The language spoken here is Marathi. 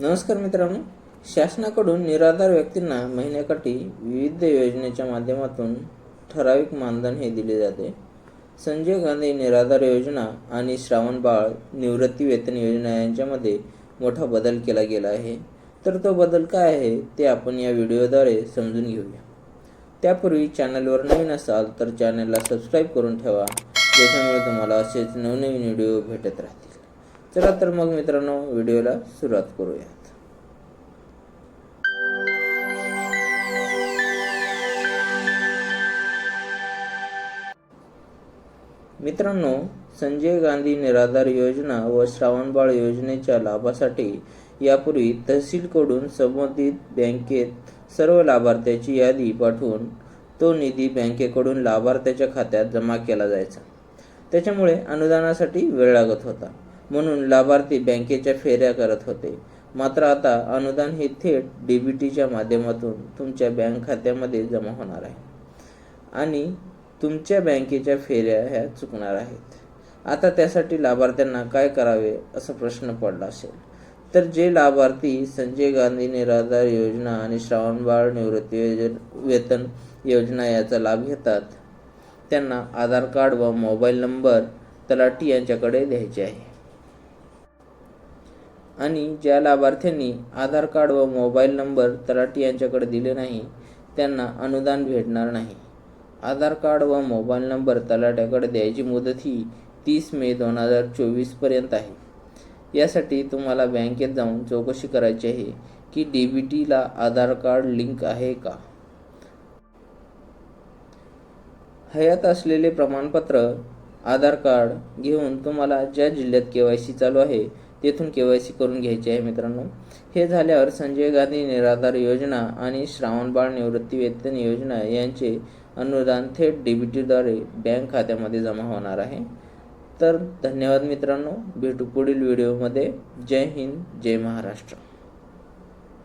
नमस्कार मित्रांनो. शासनाकडून निराधार व्यक्तींना महिन्याकाठी विविध योजनेच्या माध्यमातून ठराविक मानधन हे दिले जाते. संजय गांधी निराधार योजना आणि श्रावण बाळ निवृत्ती वेतन योजना यांच्यामध्ये मोठा बदल केला गेला आहे. तर तो बदल काय आहे ते आपण या व्हिडिओद्वारे समजून घेऊया. त्यापूर्वी चॅनलवर नवीन असाल तर चॅनलला सबस्क्राईब करून ठेवा. ज्याच्यामुळे तुम्हाला असेच नवनवीन व्हिडिओ भेटत राहतील. चला तर मग मित्रांनो व्हिडिओला सुरुवात करूयात. मित्रांनो संजय गांधी निराधार योजना व श्रावणबाळ योजनेच्या लाभासाठी यापूर्वी तहसीलकडून संबंधित बँकेत सर्व लाभार्थ्याची यादी पाठवून तो निधी बँकेकडून लाभार्थ्याच्या खात्यात जमा केला जायचा. त्याच्यामुळे अनुदानासाठी वेळ लागत होता. म्हणून लाभार्थी बँकेच्या फेऱ्या करत होते. मात्र आता अनुदान हे थेट डीबीटीच्या माध्यमातून तुमच्या बँक खात्यामध्ये जमा होणार आहे. आणि तुमच्या बँकेच्या फेऱ्या ह्या चुकणार आहेत. आता त्यासाठी लाभार्थ्यांना काय करावे असा प्रश्न पडला असेल. तर जे लाभार्थी संजय गांधी निराधार योजना आणि श्रावणबाळ निवृत्ती योजन वेतन योजना याचा लाभ घेतात त्यांना आधार कार्ड व मोबाईल नंबर तलाठी यांच्याकडे द्यायचे आहे. आणि ज्या लाभार्थ्यांनी आधार कार्ड व मोबाईल नंबर तलाठी यांच्याकडे दिले नाही त्यांना अनुदान भेटणार नाही. आधार कार्ड व मोबाईल नंबर तलाट्याकडे द्यायची मुदत ही तीस मे दोन हजार चोवीसपर्यंत आहे. यासाठी तुम्हाला बँकेत जाऊन चौकशी करायची आहे की डी बी टीला आधार कार्ड लिंक आहे का? हयात असलेले प्रमाणपत्र आधार कार्ड घेऊन तुम्हाला ज्या जिल्ह्यात के वाय सी चालू आहे तेथून के वाय सी करून घ्यायची आहे मित्रांनो. हे झाल्यावर संजय गांधी निराधार योजना आणि श्रावणबाळ निवृत्ती वेतन योजना यांचे अनुदान थेट डी बी टीद्वारे बँक खात्यामध्ये जमा होणार आहे. तर धन्यवाद मित्रांनो. भेटू पुढील व्हिडिओमध्ये. जय हिंद जय महाराष्ट्र.